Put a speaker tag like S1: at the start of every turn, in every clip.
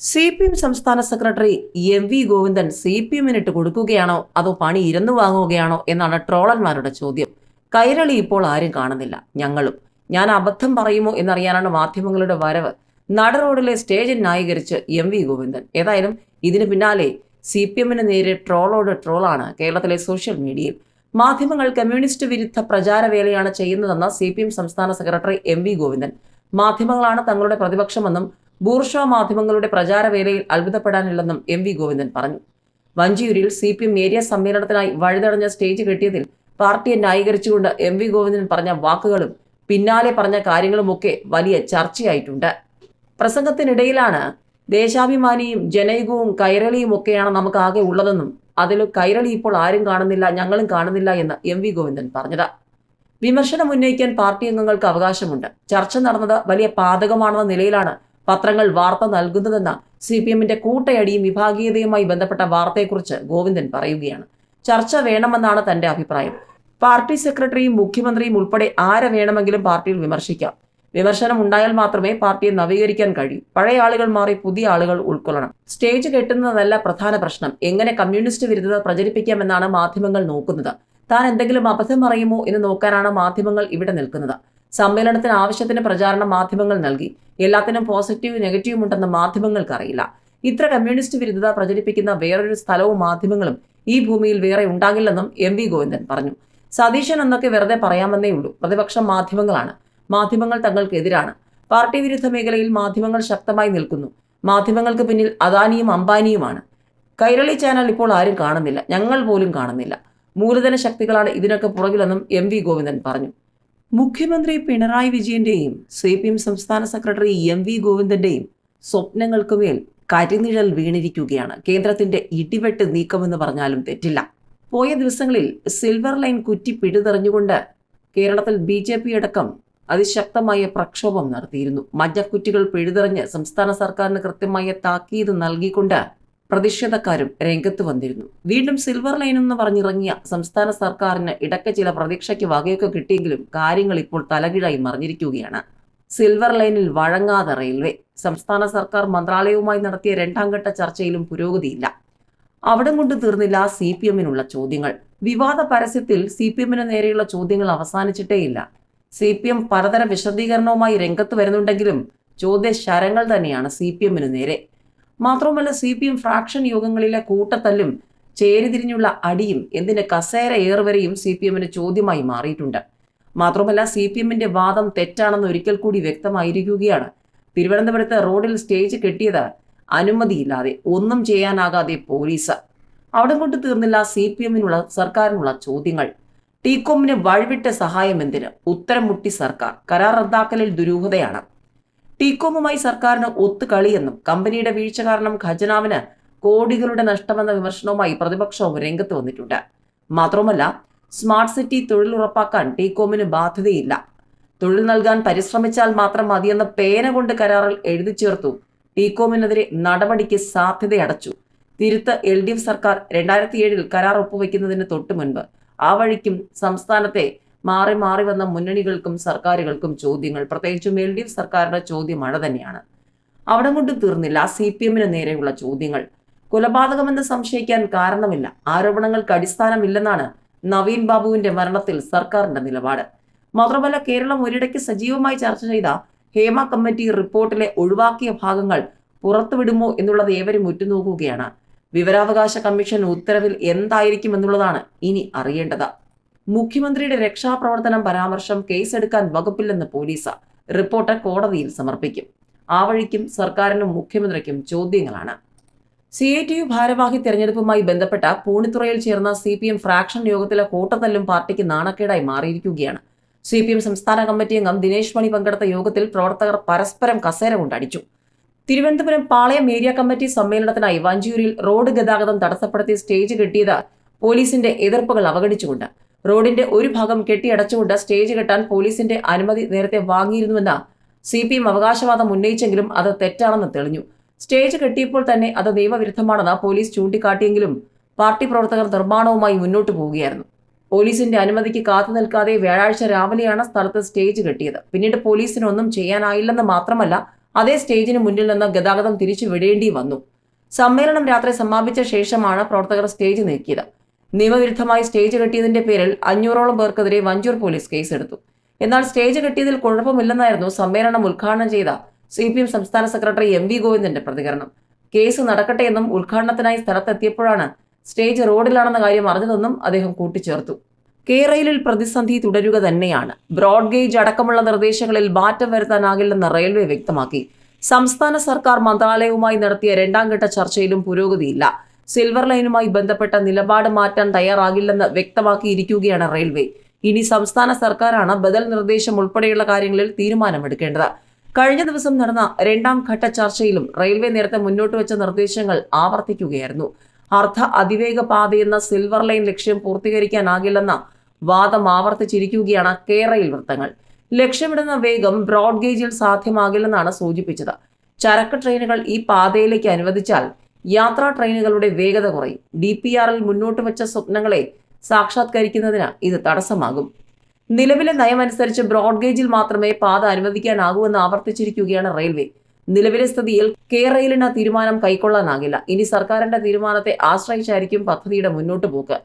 S1: C P M സംസ്ഥാന secretary M V Govindan C P എമ്മിനിട്ട് കൊടുക്കുകയാണോ? അതോ പണി ഇരന്നു വാങ്ങുകയാണോ? എന്നാണ് ട്രോളന്മാരുടെ ചോദ്യം. കൈരളി ഇപ്പോൾ ആരും കാണുന്നില്ല. ഞങ്ങളും. ഞാൻ അബദ്ധം പറയുമോ എന്നറിയാനാണ് മാധ്യമങ്ങളുടെ വരവ്. നട റോഡിലെ സ്റ്റേജിൽ ന്യായീകരിച്ച് എം വി ഗോവിന്ദൻ. ഏതായാലും ഇതിന് പിന്നാലെ സി പി എമ്മിന് നേരെ ട്രോളോട് ട്രോളാണ് കേരളത്തിലെ സോഷ്യൽ മീഡിയയിൽ. മാധ്യമങ്ങൾ കമ്മ്യൂണിസ്റ്റ് വിരുദ്ധ പ്രചാരവേലയാണ് ചെയ്യുന്നതെന്ന സി പി എം സംസ്ഥാന സെക്രട്ടറി എം വി ഗോവിന്ദൻ. മാധ്യമങ്ങളാണ് തങ്ങളുടെ പ്രതിപക്ഷമെന്നും ബൂർഷ മാധ്യമങ്ങളുടെ പ്രചാരവേലയിൽ അത്ഭുതപ്പെടാനില്ലെന്നും എം വി ഗോവിന്ദൻ പറഞ്ഞു. വഞ്ചിയൂരിൽ സി പി എം ഏരിയ സമ്മേളനത്തിനായി വഴിതടഞ്ഞ സ്റ്റേജ് കെട്ടിയതിൽ പാർട്ടിയെ ന്യായീകരിച്ചുകൊണ്ട് എം വി ഗോവിന്ദൻ പറഞ്ഞ വാക്കുകളും പിന്നാലെ പറഞ്ഞ കാര്യങ്ങളുമൊക്കെ വലിയ ചർച്ചയായിട്ടുണ്ട്. പ്രസംഗത്തിനിടയിലാണ് ദേശാഭിമാനിയും ജനയുഗവും കൈരളിയും ഒക്കെയാണ് നമുക്ക് ആകെ ഉള്ളതെന്നും അതിൽ കൈരളി ഇപ്പോൾ ആരും കാണുന്നില്ല ഞങ്ങളും കാണുന്നില്ല എന്ന് എം വി ഗോവിന്ദൻ പറഞ്ഞത്. വിമർശനം ഉന്നയിക്കാൻ പാർട്ടി അംഗങ്ങൾക്ക് അവകാശമുണ്ട്. ചർച്ച നടന്നത് വലിയ പാതകമാണെന്ന നിലയിലാണ് പത്രങ്ങൾ വാർത്ത നൽകുന്നതെന്ന സി പി എമ്മിന്റെ കൂട്ടയടിയും വിഭാഗീയതയുമായി ബന്ധപ്പെട്ട വാർത്തയെക്കുറിച്ച് ഗോവിന്ദൻ പറയുകയാണ്. ചർച്ച വേണമെന്നാണ് തന്റെ അഭിപ്രായം. പാർട്ടി സെക്രട്ടറിയും മുഖ്യമന്ത്രിയും ഉൾപ്പെടെ ആരെ വേണമെങ്കിലും പാർട്ടിയിൽ വിമർശിക്കാം. വിമർശനം ഉണ്ടായാൽ മാത്രമേ പാർട്ടിയെ നവീകരിക്കാൻ കഴിയൂ. പഴയ ആളുകൾ മാറി പുതിയ ആളുകൾ ഉൾക്കൊള്ളണം. സ്റ്റേജ് കെട്ടുന്നതല്ല പ്രധാന പ്രശ്നം. എങ്ങനെ കമ്മ്യൂണിസ്റ്റ് വിരുദ്ധത പ്രചരിപ്പിക്കാമെന്നാണ് മാധ്യമങ്ങൾ നോക്കുന്നത്. താൻ എന്തെങ്കിലും അബദ്ധം പറയുമോ എന്ന് നോക്കാനാണ് മാധ്യമങ്ങൾ ഇവിടെ നിൽക്കുന്നത്. സമ്മേളനത്തിന് ആവശ്യത്തിന് പ്രചാരണം മാധ്യമങ്ങൾ നൽകി. എല്ലാത്തിനും പോസിറ്റീവ് നെഗറ്റീവും ഉണ്ടെന്ന് മാധ്യമങ്ങൾക്കറിയില്ല ഇത്ര കമ്മ്യൂണിസ്റ്റ് വിരുദ്ധത പ്രചരിപ്പിക്കുന്ന വേറൊരു സ്ഥലവും മാധ്യമങ്ങളും ഈ ഭൂമിയിൽ വേറെ ഉണ്ടാകില്ലെന്നും എം വി ഗോവിന്ദൻ പറഞ്ഞു. സതീശൻ എന്നൊക്കെ വെറുതെ പറയാമെന്നേ ഉള്ളൂ. പ്രതിപക്ഷം മാധ്യമങ്ങളാണ്. മാധ്യമങ്ങൾ തങ്ങൾക്കെതിരാണ്. പാർട്ടി വിരുദ്ധ മേഖലയിൽ മാധ്യമങ്ങൾ ശക്തമായി നിൽക്കുന്നു. മാധ്യമങ്ങൾക്ക് പിന്നിൽ അദാനിയും അംബാനിയുമാണ്. കൈരളി ചാനൽ ഇപ്പോൾ ആരും കാണുന്നില്ല. ഞങ്ങൾ പോലും കാണുന്നില്ല. മൂലധന ശക്തികളാണ് ഇതിനൊക്കെ പുറകിലെന്നും എം വി ഗോവിന്ദൻ പറഞ്ഞു. മുഖ്യമന്ത്രി പിണറായി വിജയന്റെയും സി പി എം സംസ്ഥാന സെക്രട്ടറി എം വി ഗോവിന്ദന്റെയും സ്വപ്നങ്ങൾക്കുമേൽ കരിനിഴൽ വീണിരിക്കുകയാണ്. കേന്ദ്രത്തിന്റെ ഇടിവെട്ട് നീക്കമെന്ന് പറഞ്ഞാലും തെറ്റില്ല. പോയ ദിവസങ്ങളിൽ സിൽവർ ലൈൻ കുറ്റി പിടിതെറിഞ്ഞുകൊണ്ട് കേരളത്തിൽ ബി ജെ പി അടക്കം അതിശക്തമായ പ്രക്ഷോഭം നടത്തിയിരുന്നു. മജ്ജക്കുറ്റികൾ പിഴുതെറിഞ്ഞ് സംസ്ഥാന സർക്കാരിന് കൃത്യമായ താക്കീത് നൽകിക്കൊണ്ട് പ്രതിഷേധക്കാരും രംഗത്ത് വന്നിരുന്നു. വീണ്ടും സിൽവർ ലൈൻ എന്ന് പറഞ്ഞിറങ്ങിയ സംസ്ഥാന സർക്കാരിന് ഇടയ്ക്ക് ചില പ്രതീക്ഷയ്ക്ക് വകയൊക്കെ കിട്ടിയെങ്കിലും കാര്യങ്ങൾ ഇപ്പോൾ തലകീഴായി മറിഞ്ഞിരിക്കുകയാണ്. സിൽവർ ലൈനിൽ വഴങ്ങാതെ റെയിൽവേ സംസ്ഥാന സർക്കാർ മന്ത്രാലയവുമായി നടത്തിയ രണ്ടാം ഘട്ട ചർച്ചയിലും പുരോഗതിയില്ല. അവിടം കൊണ്ട് തീർന്നില്ല സി പി എമ്മിനുള്ള ചോദ്യങ്ങൾ. വിവാദ പരസ്യത്തിൽ സി പി എമ്മിന് നേരെയുള്ള ചോദ്യങ്ങൾ അവസാനിച്ചിട്ടേയില്ല. സി പി എം പലതര വിശദീകരണവുമായി രംഗത്ത് വരുന്നുണ്ടെങ്കിലും ചോദ്യ ശരങ്ങൾ തന്നെയാണ് സി പി എമ്മിന് നേരെ. മാത്രവുമല്ല സി പി എം ഫ്രാക്ഷൻ യോഗങ്ങളിലെ കൂട്ടത്തല്ലും ചേരിതിരിഞ്ഞുള്ള അടിയും എന്തിന് കസേര ഏറുവരെയും സി പി എമ്മിന് ചോദ്യമായി മാറിയിട്ടുണ്ട്. മാത്രമല്ല സി പി എമ്മിന്റെ വാദം തെറ്റാണെന്ന് ഒരിക്കൽ കൂടി വ്യക്തമായിരിക്കുകയാണ്. തിരുവനന്തപുരത്ത് റോഡിൽ സ്റ്റേജ് കെട്ടിയത് അനുമതിയില്ലാതെ ഒന്നും ചെയ്യാനാകാതെ പോലീസ്. അവിടെ കൊണ്ട് തീർന്നില്ല സി പി എമ്മിനുള്ള സർക്കാരിനുള്ള ചോദ്യങ്ങൾ. ടീകോമിന് വഴിവിട്ട സഹായം എന്തിന്? ഉത്തരം മുട്ടി സർക്കാർ. കരാർ റദ്ദാക്കലിൽ ദുരൂഹതയാണ്. ടീകോമുമായി സർക്കാരിന് ഒത്തുകളിയെന്നും കമ്പനിയുടെ വീഴ്ച കാരണം ഖജനാവിന് കോടികളുടെ നഷ്ടമെന്ന വിമർശനവുമായി പ്രതിപക്ഷവും രംഗത്ത് വന്നിട്ടുണ്ട്. മാത്രവുമല്ല സ്മാർട്ട് സിറ്റി തൊഴിൽ ഉറപ്പാക്കാൻ ടീകോമിന് ബാധ്യതയില്ല. തൊഴിൽ നൽകാൻ പരിശ്രമിച്ചാൽ മാത്രം മതിയെന്ന പേന കൊണ്ട് കരാറിൽ എഴുതി ചേർത്തു ടീകോമിനെതിരെ നടപടിക്ക് സാധ്യതയടച്ചു. തിരുത്ത് എൽ ഡി എഫ് സർക്കാർ രണ്ടായിരത്തി ഏഴിൽ കരാർ ഒപ്പുവെക്കുന്നതിന് തൊട്ടു മുൻപ് ആ വഴിക്കും സംസ്ഥാനത്തെ മാറി മാറി വന്ന മുന്നണികൾക്കും സർക്കാരുകൾക്കും ചോദ്യങ്ങൾ. പ്രത്യേകിച്ചും എൽ ഡി എഫ് സർക്കാരിന്റെ ചോദ്യം മഴ തന്നെയാണ്. അവിടെ കൊണ്ട് തീർന്നില്ല. സി പി എമ്മിന് നേരെയുള്ള ചോദ്യങ്ങൾ. കൊലപാതകമെന്ന് സംശയിക്കാൻ കാരണമില്ല. ആരോപണങ്ങൾക്ക് അടിസ്ഥാനമില്ലെന്നാണ് നവീൻ ബാബുവിന്റെ മരണത്തിൽ സർക്കാരിന്റെ നിലപാട്. മാത്രമല്ല കേരളം ഒരിടയ്ക്ക് സജീവമായി ചർച്ച ചെയ്ത ഹേമ കമ്മിറ്റി റിപ്പോർട്ടിലെ ഒഴിവാക്കിയ ഭാഗങ്ങൾ പുറത്തുവിടുമോ എന്നുള്ളത് ഏവരും ഉറ്റുനോക്കുകയാണ്. വിവരാവകാശ കമ്മീഷൻ ഉത്തരവിൽ എന്തായിരിക്കും എന്നുള്ളതാണ് ഇനി അറിയേണ്ടത്. മുഖ്യമന്ത്രിയുടെ രക്ഷാപ്രവർത്തനം പരാമർശം കേസെടുക്കാൻ വകുപ്പില്ലെന്ന് പോലീസ്. റിപ്പോർട്ട് കോടതിയിൽ സമർപ്പിക്കും. ആ വഴിക്കും സർക്കാരിനും മുഖ്യമന്ത്രിക്കും ചോദ്യങ്ങളാണ്. സി ഐ ടി യു ഭാരവാഹി തെരഞ്ഞെടുപ്പുമായി ബന്ധപ്പെട്ട പൂണിത്തുറയിൽ ചേർന്ന സി പി എം ഫ്രാക്ഷൻ യോഗത്തിലെ കൂട്ടത്തല്ലും പാർട്ടിക്ക് നാണക്കേടായി മാറിയിരിക്കുകയാണ്. സി പി എം സംസ്ഥാന കമ്മിറ്റി അംഗം ദിനേശ് മണി പങ്കെടുത്ത യോഗത്തിൽ പ്രവർത്തകർ പരസ്പരം കസേര കൊണ്ടടിച്ചു. തിരുവനന്തപുരം പാളയം ഏരിയ കമ്മിറ്റി സമ്മേളനത്തിനായി വഞ്ചിയൂരിൽ റോഡ് ഗതാഗതം തടസ്സപ്പെടുത്തി സ്റ്റേജ് കെട്ടിയത് പോലീസിന്റെ എതിർപ്പുകൾ അവഗണിച്ചുകൊണ്ട് റോഡിന്റെ ഒരു ഭാഗം കെട്ടിയടച്ചുകൊണ്ട് സ്റ്റേജ് കെട്ടാൻ പോലീസിന്റെ അനുമതി നേരത്തെ വാങ്ങിയിരുന്നുവെന്ന് സി പി എം അവകാശവാദം ഉന്നയിച്ചെങ്കിലും അത് തെറ്റാണെന്ന് തെളിഞ്ഞു. സ്റ്റേജ് കെട്ടിയപ്പോൾ തന്നെ അത് നിയമവിരുദ്ധമാണെന്ന് പോലീസ് ചൂണ്ടിക്കാട്ടിയെങ്കിലും പാർട്ടി പ്രവർത്തകർ നിർമ്മാണവുമായി മുന്നോട്ട് പോവുകയായിരുന്നു. പോലീസിന്റെ അനുമതിക്ക് കാത്തു നിൽക്കാതെ വ്യാഴാഴ്ച രാവിലെയാണ് സ്ഥലത്ത് സ്റ്റേജ് കെട്ടിയത്. പിന്നീട് പോലീസിനൊന്നും ചെയ്യാനായില്ലെന്ന് മാത്രമല്ല അതേ സ്റ്റേജിന് മുന്നിൽ നിന്ന് ഗതാഗതം തിരിച്ചു വിടേണ്ടി വന്നു. സമ്മേളനം രാത്രി സമാപിച്ച ശേഷമാണ് പ്രവർത്തകർ സ്റ്റേജ് നീക്കിയത്. നിയമവിരുദ്ധമായി സ്റ്റേജ് കെട്ടിയതിന്റെ പേരിൽ അഞ്ഞൂറോളം പേർക്കെതിരെ വഞ്ചൂർ പോലീസ് കേസെടുത്തു. എന്നാൽ സ്റ്റേജ് കെട്ടിയതിൽ കുഴപ്പമില്ലെന്നായിരുന്നു സമ്മേളനം ഉദ്ഘാടനം ചെയ്ത സി പി എം സംസ്ഥാന സെക്രട്ടറി എം വി ഗോവിന്ദന്റെ പ്രതികരണം. കേസ് നടക്കട്ടെ എന്നും ഉദ്ഘാടനത്തിനായി സ്ഥലത്തെത്തിയപ്പോഴാണ് സ്റ്റേജ് റോഡിലാണെന്ന കാര്യം അറിഞ്ഞതെന്നും അദ്ദേഹം കൂട്ടിച്ചേർത്തു. കേരളയിൽ പ്രതിസന്ധി തുടരുക തന്നെയാണ്. ബ്രോഡ് ഗേജ് അടക്കമുള്ള നിർദ്ദേശങ്ങളിൽ മാറ്റം വരുത്താനാകില്ലെന്ന് റെയിൽവേ വ്യക്തമാക്കി. സംസ്ഥാന സർക്കാർ മന്ത്രാലയവുമായി നടത്തിയ രണ്ടാം ഘട്ട ചർച്ചയിലും പുരോഗതിയില്ല. സിൽവർ ലൈനുമായി ബന്ധപ്പെട്ട നിലപാട് മാറ്റാൻ തയ്യാറാകില്ലെന്ന് വ്യക്തമാക്കിയിരിക്കുകയാണ് റെയിൽവേ. ഇനി സംസ്ഥാന സർക്കാരാണ് ബദൽ നിർദ്ദേശം ഉൾപ്പെടെയുള്ള കാര്യങ്ങളിൽ തീരുമാനമെടുക്കേണ്ടത്. കഴിഞ്ഞ ദിവസം നടന്ന രണ്ടാം ഘട്ട ചർച്ചയിലും റെയിൽവേ നേരത്തെ മുന്നോട്ട് വെച്ച നിർദ്ദേശങ്ങൾ ആവർത്തിക്കുകയായിരുന്നു. അർദ്ധ അതിവേഗ പാതയെന്ന സിൽവർ ലൈൻ ലക്ഷ്യം പൂർത്തീകരിക്കാനാകില്ലെന്ന വാദം ആവർത്തിച്ചിരിക്കുകയാണ് കേരയിൽ വൃത്തങ്ങൾ. ലക്ഷ്യമിടുന്ന വേഗം ബ്രോഡ് ഗേജിൽ സാധ്യമാകില്ലെന്നാണ് സൂചിപ്പിച്ചത്. ചരക്ക് ട്രെയിനുകൾ ഈ പാതയിലേക്ക് അനുവദിച്ചാൽ യാത്രാ ട്രെയിനുകളുടെ വേഗത കുറയും. ഡി പി ആറിൽ മുന്നോട്ട് വെച്ച സ്വപ്നങ്ങളെ സാക്ഷാത്കരിക്കുന്നതിന് ഇത് തടസ്സമാകും. നിലവിലെ നയമനുസരിച്ച് ബ്രോഡ് ഗേജിൽ മാത്രമേ പാത അനുവദിക്കാനാകൂവെന്ന് ആവർത്തിച്ചിരിക്കുകയാണ് റെയിൽവേ. നിലവിലെ സ്ഥിതിയിൽ കെ റെയിലിന് തീരുമാനം കൈക്കൊള്ളാനാകില്ല. ഇനി സർക്കാരിന്റെ തീരുമാനത്തെ ആശ്രയിച്ചായിരിക്കും പദ്ധതിയുടെ മുന്നോട്ട് പോക്ക്.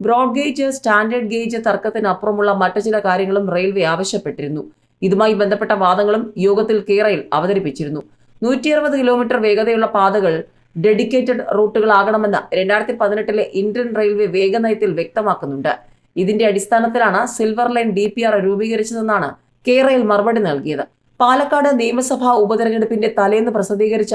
S1: ബ്രോഡ് ഗേജ് സ്റ്റാൻഡേർഡ് ഗേജ് തർക്കത്തിനപ്പുറമുള്ള മറ്റു ചില കാര്യങ്ങളും റെയിൽവേ ആവശ്യപ്പെട്ടിരുന്നു. ഇതുമായി ബന്ധപ്പെട്ട വാദങ്ങളും യോഗത്തിൽ കെ റെയിൽ അവതരിപ്പിച്ചിരുന്നു. നൂറ്റി കിലോമീറ്റർ വേഗതയുള്ള പാതകൾ ഡെഡിക്കേറ്റഡ് റൂട്ടുകളാകണമെന്ന് രണ്ടായിരത്തി പതിനെട്ടിലെ ഇന്ത്യൻ റെയിൽവേ വേഗനയത്തിൽ വ്യക്തമാക്കുന്നുണ്ട്. ഇതിന്റെ അടിസ്ഥാനത്തിലാണ് silver line D P R രൂപീകരിച്ചതെന്നാണ് K rail മറുപടി നൽകിയത്. പാലക്കാട് നിയമസഭാ ഉപതെരഞ്ഞെടുപ്പിന്റെ തലേന്ന് പ്രസിദ്ധീകരിച്ച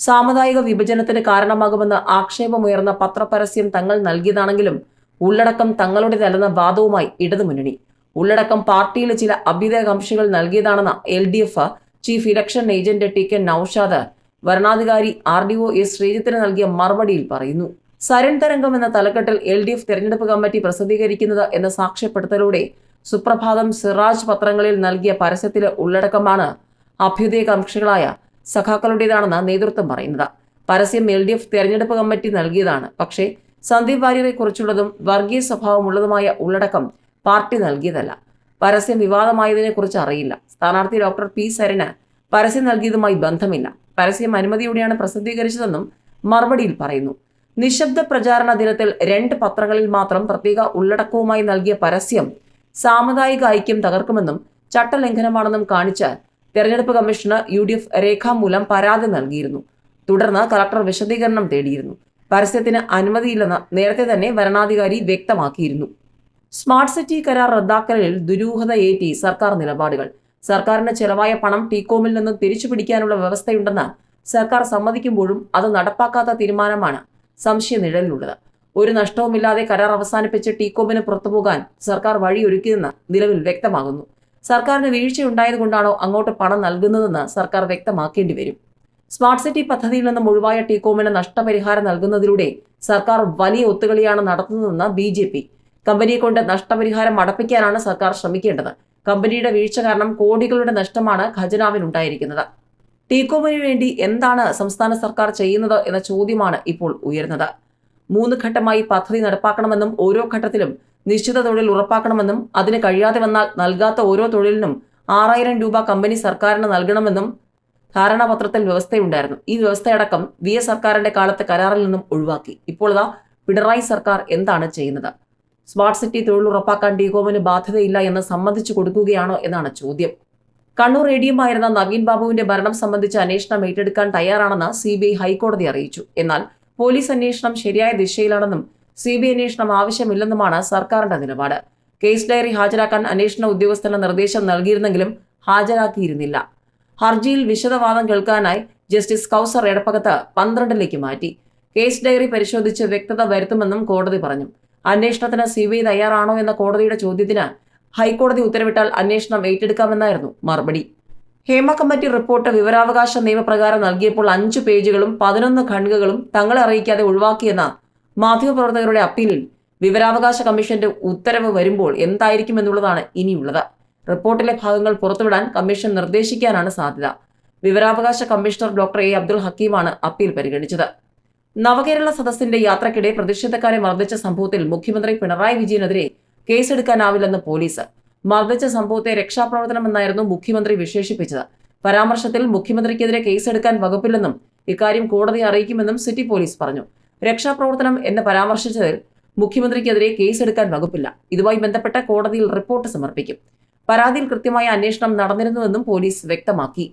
S1: സാമുദായിക വിഭജനത്തിന് കാരണമാകുമെന്ന് ആക്ഷേപമുയർന്ന പത്രപരസ്യം തങ്ങൾ നൽകിയതാണെങ്കിലും ഉള്ളടക്കം തങ്ങളുടെ തങ്ങളുടേതല്ലെന്ന വാദവുമായി ഇടതുമുന്നണി. ഉള്ളടക്കം പാർട്ടിയിലെ ചില അഭ്യുദയകാംക്ഷികൾ നൽകിയതാണെന്ന് L D F chief election agent T K Noushad വരണാധികാരി R D O S ശ്രീജിത്തിന് നൽകിയ മറുപടിയിൽ പറയുന്നു. സരൺ തരംഗം എന്ന തലക്കെട്ടിൽ എൽ ഡി എഫ് തെരഞ്ഞെടുപ്പ് കമ്മിറ്റി പ്രസിദ്ധീകരിക്കുന്നത് എന്ന സാക്ഷ്യപ്പെടുത്തലോടെ സുപ്രഭാതം സിറാജ് പത്രങ്ങളിൽ നൽകിയ പരസ്യത്തിലെ ഉള്ളടക്കമാണ് അഭ്യുദയ കക്ഷികളായ സഖാക്കളുടേതാണെന്ന് നേതൃത്വം പറയുന്നത്. പരസ്യം എൽ ഡി എഫ് തെരഞ്ഞെടുപ്പ് കമ്മിറ്റി നൽകിയതാണ്. പക്ഷേ സന്ദീപ് വാര്യരെ കുറിച്ചുള്ളതും വർഗീയ സ്വഭാവമുള്ളതുമായ ഉള്ളടക്കം പാർട്ടി നൽകിയതല്ല. പരസ്യം വിവാദമായതിനെക്കുറിച്ച് അറിയില്ല. സ്ഥാനാർത്ഥി ഡോക്ടർ പി സരന് പരസ്യം നൽകിയതുമായി ബന്ധമില്ല. പരസ്യം അനുമതിയോടെയാണ് പ്രസിദ്ധീകരിച്ചതെന്നും മറുപടിയിൽ പറയുന്നു. നിശബ്ദ പ്രചാരണ ദിനത്തിൽ രണ്ട് പത്രങ്ങളിൽ മാത്രം പ്രത്യേക ഉള്ളടക്കവുമായി നൽകിയ പരസ്യം സാമുദായിക ഐക്യം തകർക്കുമെന്നും ചട്ടലംഘനമാണെന്നും കാണിച്ച് തെരഞ്ഞെടുപ്പ് കമ്മീഷന് യു ഡി എഫ് രേഖാമൂലം പരാതി നൽകിയിരുന്നു. തുടർന്ന് കളക്ടർ വിശദീകരണം തേടിയിരുന്നു. പരസ്യത്തിന് അനുമതിയില്ലെന്ന് നേരത്തെ തന്നെ വരണാധികാരി വ്യക്തമാക്കിയിരുന്നു. സ്മാർട്ട് സിറ്റി കരാർ റദ്ദാക്കലിൽ ദുരൂഹതയേറ്റി സർക്കാർ നിലപാടുകൾ. സർക്കാരിന് ചെലവായ പണം ടീകോമിൽ നിന്ന് തിരിച്ചു പിടിക്കാനുള്ള വ്യവസ്ഥയുണ്ടെന്ന് സർക്കാർ സമ്മതിക്കുമ്പോഴും അത് നടപ്പാക്കാത്ത തീരുമാനമാണ് സംശയ നിഴലിലുള്ളത്. ഒരു നഷ്ടവുമില്ലാതെ കരാർ അവസാനിപ്പിച്ച് ടീകോമിന് പുറത്തുപോകാൻ സർക്കാർ വഴിയൊരുക്കിയെന്ന് നിലവിൽ വ്യക്തമാകുന്നു. സർക്കാരിന് വീഴ്ചയുണ്ടായതുകൊണ്ടാണോ അങ്ങോട്ട് പണം നൽകുന്നതെന്ന് സർക്കാർ വ്യക്തമാക്കേണ്ടി വരും. സ്മാർട്ട് സിറ്റി പദ്ധതിയിൽ നിന്നും ഒഴിവായ ടീകോമിന് നഷ്ടപരിഹാരം നൽകുന്നതിലൂടെ സർക്കാർ വലിയ ഒത്തുകളിയാണ് നടത്തുന്നതെന്ന് ബി കമ്പനിയെ കൊണ്ട് നഷ്ടപരിഹാരം അടപ്പിക്കാനാണ് സർക്കാർ ശ്രമിക്കേണ്ടത്. കമ്പനിയുടെ വീഴ്ച കാരണം കോടികളുടെ നഷ്ടമാണ് ഖജനാവിനുണ്ടായിരിക്കുന്നത് ടീകോമിന് വേണ്ടി എന്താണ് സംസ്ഥാന സർക്കാർ ചെയ്യുന്നത് എന്ന ചോദ്യമാണ് ഇപ്പോൾ ഉയരുന്നത്. മൂന്ന് ഘട്ടമായി പദ്ധതി നടപ്പാക്കണമെന്നും ഓരോ ഘട്ടത്തിലും നിശ്ചിത തൊഴിൽ ഉറപ്പാക്കണമെന്നും അതിന് കഴിയാതെ വന്നാൽ നൽകാത്ത ഓരോ തൊഴിലിനും ആറായിരം രൂപ കമ്പനി സർക്കാരിന് നൽകണമെന്നും ധാരണാപത്രത്തിൽ വ്യവസ്ഥയുണ്ടായിരുന്നു. ഈ വ്യവസ്ഥയടക്കം വി എസ് സർക്കാരിന്റെ കാലത്തെ കരാറിൽ നിന്നും ഒഴിവാക്കി. ഇപ്പോൾ ഇതാ പിണറായി സർക്കാർ എന്താണ് ചെയ്യുന്നത്? സ്മാർട്ട് സിറ്റി തൊഴിൽ ഉറപ്പാക്കാൻ ഡികോമിന് ബാധ്യതയില്ല എന്ന് സമ്മതിച്ചു കൊടുക്കുകയാണോ എന്നാണ് ചോദ്യം. കണ്ണൂർ എ ഡി എം ആയിരുന്ന നവീൻ ബാബുവിന്റെ മരണം സംബന്ധിച്ച അന്വേഷണം ഏറ്റെടുക്കാൻ തയ്യാറാണെന്ന് സി ബി ഐ ഹൈക്കോടതി അറിയിച്ചു. എന്നാൽ പോലീസ് അന്വേഷണം ശരിയായ ദിശയിലാണെന്നും സി ബി അന്വേഷണം ആവശ്യമില്ലെന്നുമാണ് സർക്കാരിന്റെ നിലപാട്. കേസ് ഡയറി ഹാജരാക്കാൻ അന്വേഷണ ഉദ്യോഗസ്ഥന് നിർദ്ദേശം നൽകിയിരുന്നെങ്കിലും ഹാജരാക്കിയിരുന്നില്ല. ഹർജിയിൽ വിശദവാദം കേൾക്കാനായി ജസ്റ്റിസ് കൗസർ എടപ്പകത്ത് പന്ത്രണ്ടിലേക്ക് മാറ്റി. കേസ് ഡയറി പരിശോധിച്ച് വ്യക്തത വരുത്തുമെന്നും കോടതി പറഞ്ഞു. അന്വേഷണത്തിന് സി ബി ഐ തയ്യാറാണോ എന്ന കോടതിയുടെ ചോദ്യത്തിന് ഹൈക്കോടതി ഉത്തരവിട്ടാൽ അന്വേഷണം ഏറ്റെടുക്കാമെന്നായിരുന്നു മറുപടി. ഹേമ കമ്മിറ്റി റിപ്പോർട്ട് വിവരാവകാശ നിയമപ്രകാരം നൽകിയപ്പോൾ അഞ്ച് പേജുകളും പതിനൊന്ന് ഖണ്ഡികകളും തങ്ങളെ അറിയിക്കാതെ ഒഴിവാക്കിയെന്ന മാധ്യമപ്രവർത്തകരുടെ അപ്പീലിൽ വിവരാവകാശ കമ്മീഷന്റെ ഉത്തരവ് വരുമ്പോൾ എന്തായിരിക്കും എന്നുള്ളതാണ് ഇനിയുള്ളത്. റിപ്പോർട്ടിലെ ഭാഗങ്ങൾ പുറത്തുവിടാൻ കമ്മീഷൻ നിർദ്ദേശിക്കാനാണ് സാധ്യത. വിവരാവകാശ കമ്മീഷണർ ഡോക്ടർ എ അബ്ദുൽ ഹക്കീമാണ് അപ്പീൽ പരിഗണിച്ചത്. നവകേരള സദസ്സിന്റെ യാത്രക്കിടെ പ്രതിഷേധക്കാരെ മർദ്ദിച്ച സംഭവത്തിൽ മുഖ്യമന്ത്രി പിണറായി വിജയനെതിരെ കേസെടുക്കാനാവില്ലെന്ന് പോലീസ്. മർദ്ദിച്ച സംഭവത്തെ രക്ഷാപ്രവർത്തനമെന്നായിരുന്നു മുഖ്യമന്ത്രി വിശേഷിപ്പിച്ചത്. പരാമർശത്തിൽ മുഖ്യമന്ത്രിക്കെതിരെ കേസെടുക്കാൻ വകുപ്പില്ലെന്നും ഇക്കാര്യം കോടതിയെ അറിയിക്കുമെന്നും സിറ്റി പോലീസ് പറഞ്ഞു. രക്ഷാപ്രവർത്തനം എന്ന് പരാമർശിച്ചതിൽ മുഖ്യമന്ത്രിക്കെതിരെ കേസെടുക്കാൻ വകുപ്പില്ല. ഇതുമായി ബന്ധപ്പെട്ട കോടതിയിൽ റിപ്പോർട്ട് സമർപ്പിക്കും. പരാതിയിൽ കൃത്യമായ അന്വേഷണം നടന്നിരുന്നുവെന്നും പോലീസ് വ്യക്തമാക്കി.